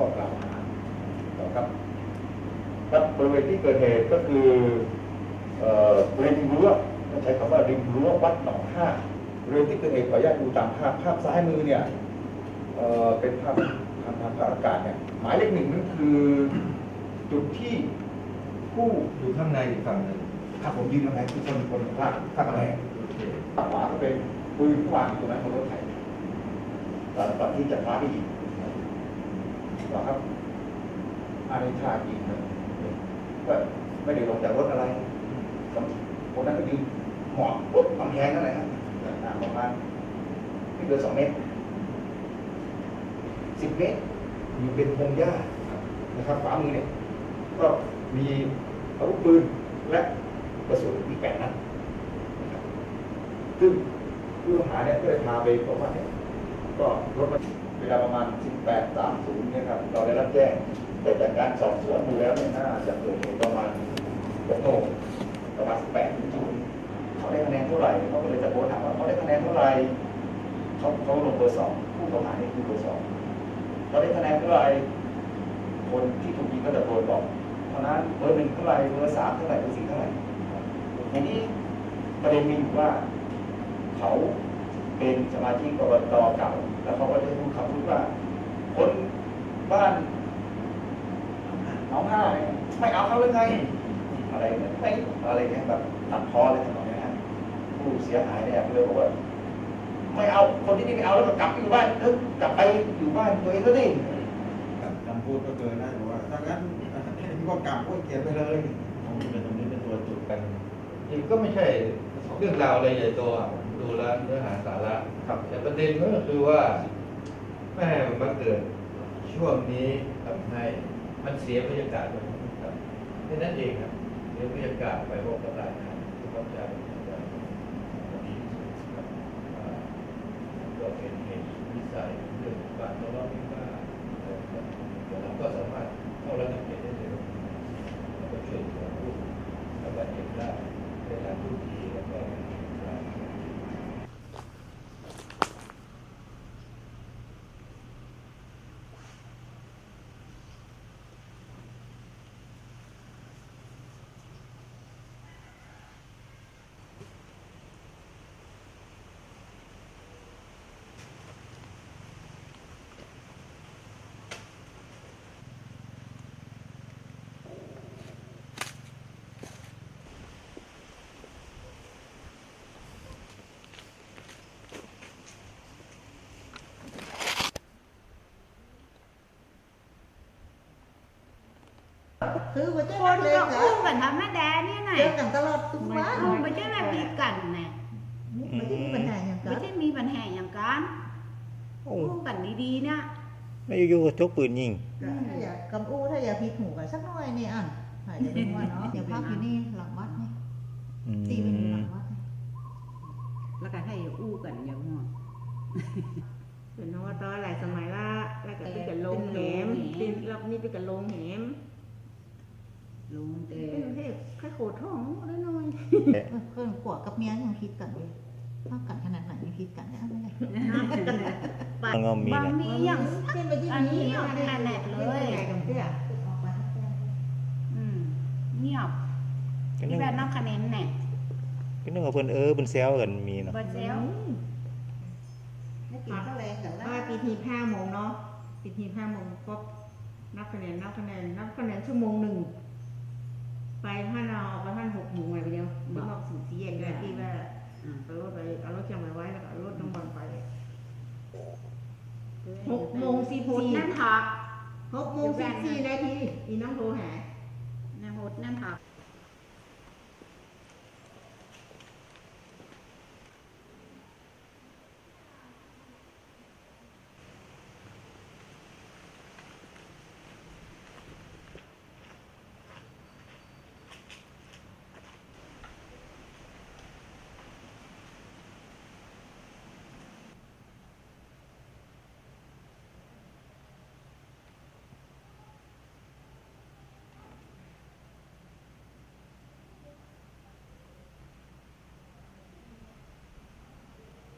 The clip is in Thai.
ข้อกล่าวหาต่อครับครับบริเวณที่เกิดเหตุก็คือเอ่อริมรั้วต้องใช้คำว่าริมรั้ววัดหนองห้าบริเวณที่เกิดเหตุขออนุญาตดูตามภาพภาพซ้ายมือเนี่ยเอ่อเป็นภาพทางทางภาพอากาศเนี่ยหมายเลขหนึ่งนั่นคือจุดที่ผู้อยู่ข้างในอีกฝั่งหนึ่งถ้าผมยืนตรงไหนคือคนคนภาคภาคอะไรโอเคฝั่งขวาก็เป็นปืนที่วางอยู่ตรงนั้นบนรถไถก่อนก่อนที่จะคว้าไปยิ งต่อครับอันนี้ท่ายิงนะก็ไม่ได้ลงจากรถอะไรคนนั้นก็ยิงหมอบปุ๊บกำแพงนั่นแหละครับห่างประมาณไม่เกินสองเมตรสิบเมตรอยู่เป็นพงหญ้านะครับขวามือเนี่ยก็มีอาวุธปืนและกระสุนอีกแปดนัดนะซึ่งผู้ต้องหาเนี่ยก็เลยพาไปบอกว่าเนี่ยก็รถมา เวลาประมาณ 18.30เนี่ยครับเราได้รับแจ้ง แต่จากการสอบสวนดูแล้วเนี่ยน่าจะเกิดเหตุประมาณ6โมงประมาณ 18ถึง0เขาได้คะแนนเท่าไหร่เขาก็เลยตะโกนถามว่าเขาได้คะแนนเท่าไหร่เขาเขาลงเบอร์สองผู้ต้องหานี่คือเบอร์สองเขาได้คะแนนเท่าไหร่คนที่ถูกยิงก็ตะโกนบอกเพราะนั้นเบอร์หนึ่งเท่าไหร่เบอร์สามเท่าไหร่เบอร์สี่เท่าไหร่ทีนี้ประเด็นมีอยู่ว่าเขา เป็นสมาชิกกบตเก่า แล้วเขาก็ได้พูดคำพูดว่าคนบ้านหนองห้าเนี่ยไม่เอาเขาเลยไงอะไรเนี่ยไม่อะไรเนี่ยแบบตัดพอเลยทำนองนี้นะผู้เสียหายเนี่ยก็เลยบอกว่าไม่เอาคนที่นี่ไม่เอาแล้วก็กลับไปอยู่บ้านเออกลับไปอยู่บ้านตัวเองก็ดิคำพูดก็เกินได้บอกว่าถ้างั้นก็กลับก็เขียนไปเลยผมเป็นตรงนี้เป็นตัวจุดกันจริงก็ไม่ใช่เรื่องราวอะไรใหญ่โตอะ ดูแล้วเนื้อหาสาระครับแต่ประเด็นก็คือว่าแม่มาเกิดช่วงนี้ทำให้มันเสียบรรยากาศไปครับแค่นั้นเองครับเสียบรรยากาศไปพวกกระต่ายนะที่เข้าใจจะดีที่สุดครับอ่าก็เป็นเหตุวิสัยเรื่องการทะเลาะวิวาทนะครับแต่เราก็สามารถเข้าระงับเหตุได้เร็วแล้วก็ช่วยเหลือผู้บาดเจ็บได้ได้รับทุกทีแล้วก็ คือว่าจะคนเลยก็เหรออู้กันธรรมดาเนี่ยไงเจอกันตลอดทุกวันเอาไม่ใช่แบบมีกันไงไม่ได้มีปัญหาอย่างกัไม่นใช่มีปัญหาอย่างกันโอ้อู้กันดีๆนะไม่อยู่ๆก็จกปืนยิง ถ้าอยากกำอู้ถ้าอยากผิดหูกันสักหน่อยนี่อะอาจจะเป็นว่าเนาะเดี๋ยวพักอยู่นี่หลังวัดนี่อืมตีมันอยู่หลังวัดนี่แล้วก็ให้อู้กันอย่างหัวเป็นนวัตหลายสมัยละแล้วก็เป็นกับโรงแหมเป็นรอบนี้เป็นกับโรงแหมลุงแต่เป็นเทพแค่โขดท้องได้หน่อยเพื่อนขวกับเมียยังผิดกันเลยพักกันขนาดไหนยังผิดกันนะไม่ได้ต้องเอามีบางนะมีอย่างเป็นไปที่อันนี้นี่เอาแค่แหลกเลยไงกันเพื่อออกมาอืมเงียบก็นึที่กแบบน้ำคะแนนเนี่ยก็นึกว่าเพิ่นเออเพิ่นแซวกันมีเนาะเบิร์ดเซลไม่กินข้าวแรงกันแล้วว่าปีทีห้าโมงเนาะปีทีห้าโมงปุ๊บนับคะแนนนับคะแนนนับคะแนนชั่วโมงหนึ่ง ไปพันเราออกไปพันหกโมงอะไรไปเดียวมันออกสู่สี่แยกเลยที่ว่าเอารถไปเอารถเชียงใหม่ไว้แล้วก็เอารถน้ำมันไปหกโมงสิบพูดสี่นั่นถักหกโมงสิบสี่นาทีอีน้องโทรหานะพูดนั่นถัก